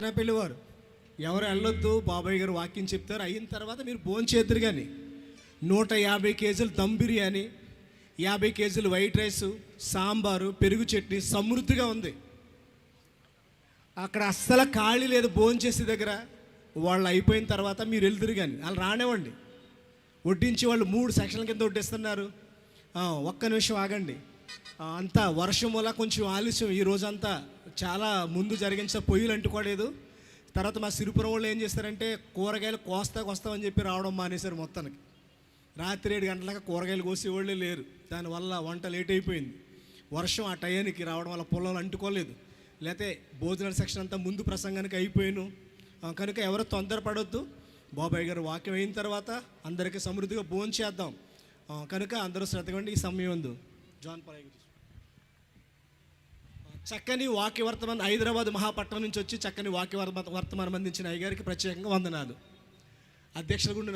నా ఎవరు వెళ్ళొద్దు బాబాయ్ గారు వాక్యం చెప్తారు. అయిన తర్వాత మీరు భోజనం కానీ నూట యాభై కేజీలు దమ్ బిర్యానీ యాభై కేజీలు వైట్ రైస్ సాంబారు పెరుగు చట్నీ సమృద్ధిగా ఉంది. అక్కడ అస్సలు ఖాళీ లేదు భోంచేసే దగ్గర. వాళ్ళు అయిపోయిన తర్వాత మీరు వెళ్తురు కానీ వాళ్ళు రానివ్వండి. వడ్డించి వాళ్ళు మూడు సెక్షన్ల కింద వడ్డిస్తున్నారు. ఒక్క నిమిషం ఆగండి. అంతా వర్షం వల్ల కొంచెం ఆలస్యం ఈ రోజంతా. చాలా ముందు జరిగించిన పొయ్యిలు అంటుకోలేదు. తర్వాత మా సిరిపురం వాళ్ళు ఏం చేస్తారంటే కూరగాయలు కోస్తా వస్తామని చెప్పి రావడం మానేశారు మొత్తానికి. రాత్రి ఏడు గంటలకు కూరగాయలు కోసేవాళ్ళే లేరు. దానివల్ల వంట లేట్ అయిపోయింది. వర్షం ఆ టయానికి రావడం వల్ల పొలాలు అంటుకోలేదు. లేకపోతే భోజనాల సెక్షన్ అంతా ముందు ప్రసంగానికి అయిపోయాను. కనుక ఎవరు తొందరపడొద్దు. బాబాయ్ గారు వాక్యం అయిన తర్వాత అందరికీ సమృద్ధిగా భోజనం చేద్దాం. కనుక అందరూ శ్రద్ధగా ఈ సమయం ఉంది జాన్ పరాయి చక్కని వాక్య వర్తమానం హైదరాబాద్ మహాపట్నం నుంచి వచ్చి చక్కని వాక్య వర్మ- వర్తమానం అందించిన అయ్యగారికి ప్రత్యేకంగా వందనాలు. అధ్యక్షులు గుండా